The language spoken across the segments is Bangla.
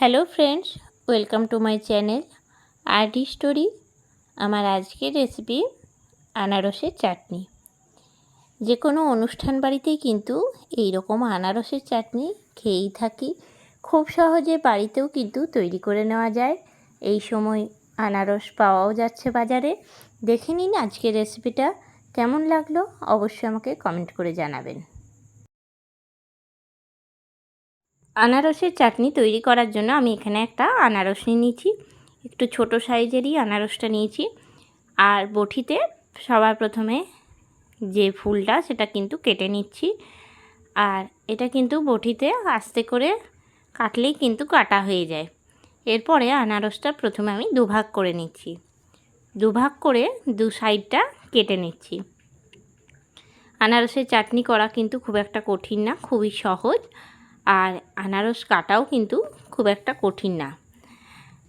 Hello friends, welcome to my channel Arti story, আমার আজকের রেসিপি আনারসের চাটনি। যে কোনো অনুষ্ঠান বাড়িতেই কিন্তু এই রকম আনারসের চাটনি খেয়েই থাকি। খুব সহজে বাড়িতেও কিন্তু তৈরি করে নেওয়া যায়। এই সময় আনারস পাওয়াও যাচ্ছে বাজারে। দেখে নিন আজকের রেসিপিটা কেমন লাগল, অবশ্যই আমাকে কমেন্ট করে জানাবেন। আনারসের চাটনি তৈরি করার জন্য আমি এখানে একটা আনারস নিয়েছি। একটু ছোট সাইজেরই আনারসটা নিয়েছি। আর বটিতে সবার প্রথমে যে ফুলটা সেটা কিন্তু কেটে নিচ্ছি। আর এটা কিন্তু বটিতে আস্তে করে কাটলেই কিন্তু কাটা হয়ে যায়। এরপরে আনারসটা প্রথমে আমি দুভাগ করে নিচ্ছি। দুভাগ করে দু সাইডটা কেটে নিচ্ছি। আনারসের চাটনি করা কিন্তু খুব একটা কঠিন না, খুবই সহজ। আর আনারস কাটাও কিন্তু খুব একটা কঠিন না।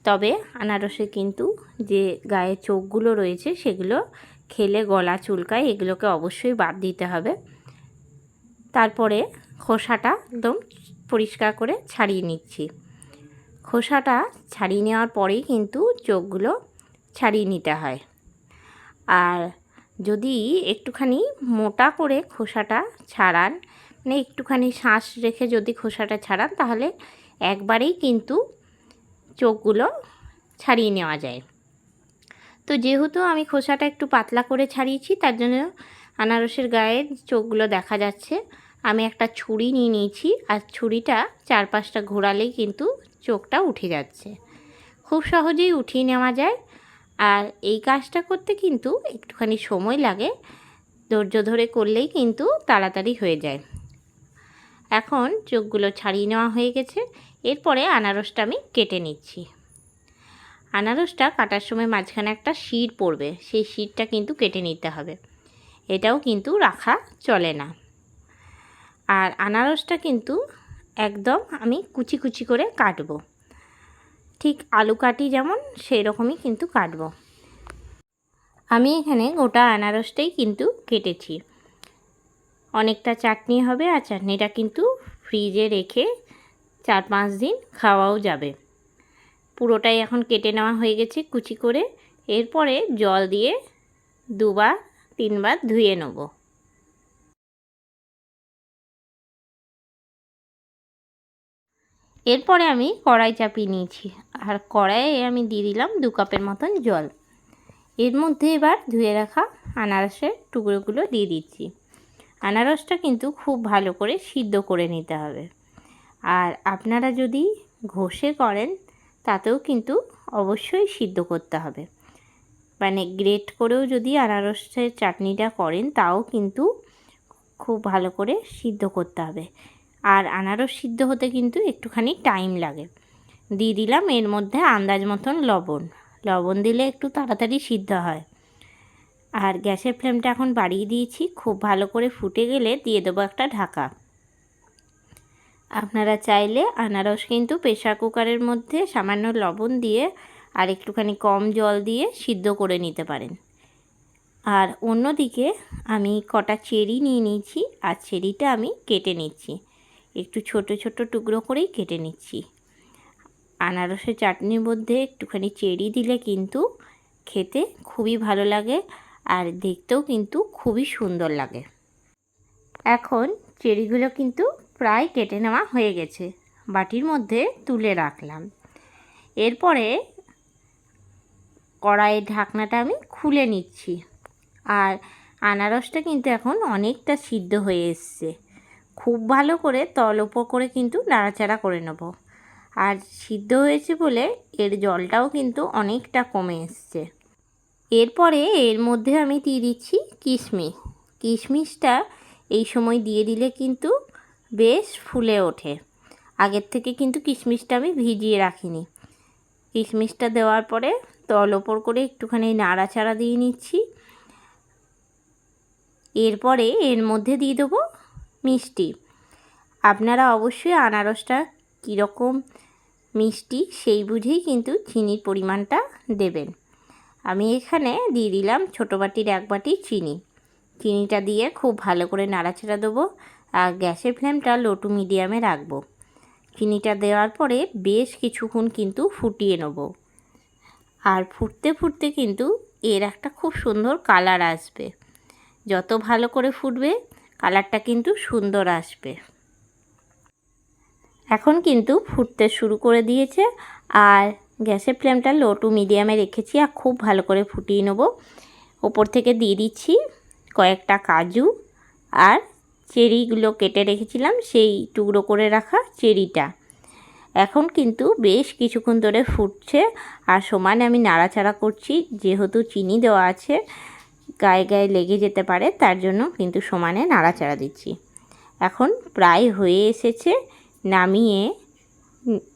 তবে আনারসে কিন্তু যে গায়ে চোখগুলো রয়েছে সেগুলো খেলে গলা চুলকায় এগুলোকে অবশ্যই বাদ দিতে হবে। তারপরে খোসাটা একদম পরিষ্কার করে ছাড়িয়ে নিচ্ছি। খোসাটা ছাড়িয়ে নেওয়ার পরেই কিন্তু চোখগুলো ছাড়িয়ে নিতে হয়। আর যদি একটুখানি মোটা করে খোসাটা ছাড়ান মানে একটুখানি শ্বাস রেখে যদি খোসাটা ছাড়ান, তাহলে একবারেই কিন্তু চোখগুলো ছাড়িয়ে নেওয়া যায়। তো যেহেতু আমি খোসাটা একটু পাতলা করে ছাড়িয়েছি, তার জন্য আনারসের গায়ের চোখগুলো দেখা যাচ্ছে। আমি একটা ছুরি নিয়ে নিয়েছি, আর ছুরিটা চারপাশটা ঘোরালেই কিন্তু চোখটা উঠে যাচ্ছে। খুব সহজেই উঠিয়ে নেওয়া যায়, আর এই কাজটা করতে কিন্তু একটুখানি সময় লাগে। ধৈর্য ধরে করলেই কিন্তু তাড়াতাড়ি হয়ে যায়। এখন চোখগুলো ছাড়িয়ে নেওয়া হয়ে গেছে। এরপরে আনারসটা আমি কেটে নিচ্ছি। আনারসটা কাটার সময় মাঝখানে একটা শির পড়বে। সেই শিরটা কিন্তু কেটে নিতে হবে। এটাও কিন্তু রাখা চলে না। আর আনারসটা কিন্তু একদম আমি কুচি কুচি করে কাটবো। ঠিক আলু কাটি যেমন সেই রকমই কিন্তু কাটবো। আমি এখানে গোটা আনারসটাই কিন্তু কেটেছি। অনেকটা চাটনি হবে আর চাটনিটা কিন্তু ফ্রিজে রেখে চার পাঁচ দিন খাওয়াও যাবে। পুরোটাই এখন কেটে নেওয়া হয়ে গেছে কুচি করে। এরপরে জল দিয়ে দুবার, তিনবার ধুয়ে নেব। এরপরে আমি কড়াই চাপিয়ে নিয়েছি আর কড়াইয়ে আমি দিয়ে দিলাম দু কাপের মতন জল। এর মধ্যে এবার ধুয়ে রাখা আনারসের টুকরোগুলো দিয়ে দিচ্ছি। আনারসটা কিন্তু খুব ভালো করে সিদ্ধ করে নিতে হবে। আর আপনারা যদি ঘষে করেন, তাতেও কিন্তু অবশ্যই সিদ্ধ করতে হবে। মানে গ্রেট করেও যদি আনারসের চাটনিটা করেন, তাও কিন্তু খুব ভালো করে সিদ্ধ করতে হবে। আর আনারস সিদ্ধ হতে কিন্তু একটুখানি টাইম লাগে। দিয়ে দিলাম এর মধ্যে আন্দাজ মতন লবণ। লবণ দিলে একটু তাড়াতাড়ি সিদ্ধ হয়। আর গ্যাসের ফ্লেমটা এখন বাড়িয়ে দিয়েছি। খুব ভালো করে ফুটে গেলে দিয়ে দেবো একটা ঢাকা। আপনারা চাইলে আনারস কিন্তু প্রেশার কুকারের মধ্যে সামান্য লবণ দিয়ে আর একটুখানি কম জল দিয়ে সিদ্ধ করে নিতে পারেন। আর অন্যদিকে আমি কটা চেরি নিয়ে নিয়েছি আর চেরিটা আমি কেটে নিচ্ছি। একটু ছোট ছোট টুকরো করেই কেটে নিচ্ছি। আনারসের চাটনির মধ্যে একটুখানি চেরি দিলে কিন্তু খেতে খুবই ভালো লাগে আর দেখতেও কিন্তু খুবই সুন্দর লাগে। এখন চেরিগুলো কিন্তু প্রায় কেটে নেওয়া হয়ে গেছে, বাটির মধ্যে তুলে রাখলাম। এরপরে কড়াইয়ের ঢাকনাটা আমি খুলে নিচ্ছি আর আনারসটা কিন্তু এখন অনেকটা সিদ্ধ হয়ে এসছে। খুব ভালো করে তল ওপর করে কিন্তু নাড়াচাড়া করে নেব। আর সিদ্ধ হয়েছে বলে এর জলটাও কিন্তু অনেকটা কমে এসছে। এরপরে এর মধ্যে আমি দিয়ে দিচ্ছি কিশমিশ। কিশমিশটা এই সময় দিয়ে দিলে কিন্তু বেশ ফুলে ওঠে। আগের থেকে কিন্তু কিশমিশটা আমি ভিজিয়ে রাখিনি। কিশমিশটা দেওয়ার পরে তল ওপর করে একটুখানি নাড়াচাড়া দিয়ে নিচ্ছি। এরপরে এর মধ্যে দিয়ে দেবো মিষ্টি। আপনারা অবশ্যই আনারসটা কীরকম মিষ্টি সেই বুঝেই কিন্তু চিনির পরিমাণটা দেবেন। আমি এখানে দিয়ে দিলাম ছোটো বাটির এক বাটি চিনি। চিনিটা দিয়ে খুব ভালো করে নাড়াচাড়া দেবো আর গ্যাসের ফ্লেমটা লো টু মিডিয়ামে রাখব। চিনিটা দেওয়ার পরে বেশ কিছুক্ষণ কিন্তু ফুটিয়ে নেব। আর ফুটতে ফুটতে কিন্তু এর একটা খুব সুন্দর কালার আসবে। যত ভালো করে ফুটবে কালারটা কিন্তু সুন্দর আসবে। এখন কিন্তু ফুটতে শুরু করে দিয়েছে আর গ্যাসের ফ্লেমটা লো টু মিডিয়ামে রেখেছি আর খুব ভালো করে ফুটিয়ে নেব। ওপর থেকে দিয়ে দিচ্ছি কয়েকটা কাজু আর চেরিগুলো কেটে রেখেছিলাম, সেই টুকরো করে রাখা চেরিটা। এখন কিন্তু বেশ কিছুক্ষণ ধরে ফুটছে আর সমানে আমি নাড়াচাড়া করছি, যেহেতু চিনি দেওয়া আছে, গায়ে গায়ে লেগে যেতে পারে, তার জন্য কিন্তু সমানে নাড়াচাড়া দিচ্ছি। এখন প্রায় হয়ে এসেছে, নামিয়ে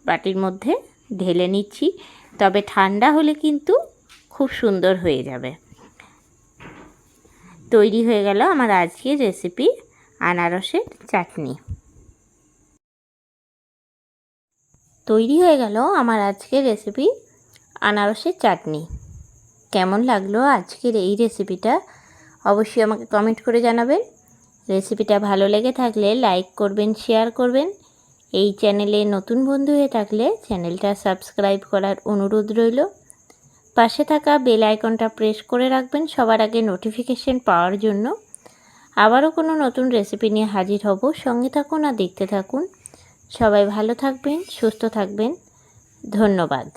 বাটির মধ্যে ঢেলে নিচ্ছি। তবে ঠান্ডা হলে কিন্তু খুব সুন্দর হয়ে যাবে। তৈরি হয়ে গেল আমার আজকের রেসিপি আনারসের চাটনি। তৈরি হয়ে গেল আমার আজকের রেসিপি আনারসের চাটনি। কেমন লাগল আজকের এই রেসিপিটা অবশ্যই আমাকে কমেন্ট করে জানাবেন। রেসিপিটা ভালো লেগে থাকলে লাইক করবেন শেয়ার করবেন। এই চ্যানেলে নতুন বন্ধু হয়ে থাকলে চ্যানেলটা সাবস্ক্রাইব করার অনুরোধ রইল। পাশে থাকা বেল আইকনটা প্রেস করে রাখবেন সবার আগে নোটিফিকেশন পাওয়ার জন্য। আবারও কোনো নতুন রেসিপি নিয়ে হাজির হব। সঙ্গে থাকুন আর দেখতে থাকুন। সবাই ভালো থাকবেন, সুস্থ থাকবেন। ধন্যবাদ।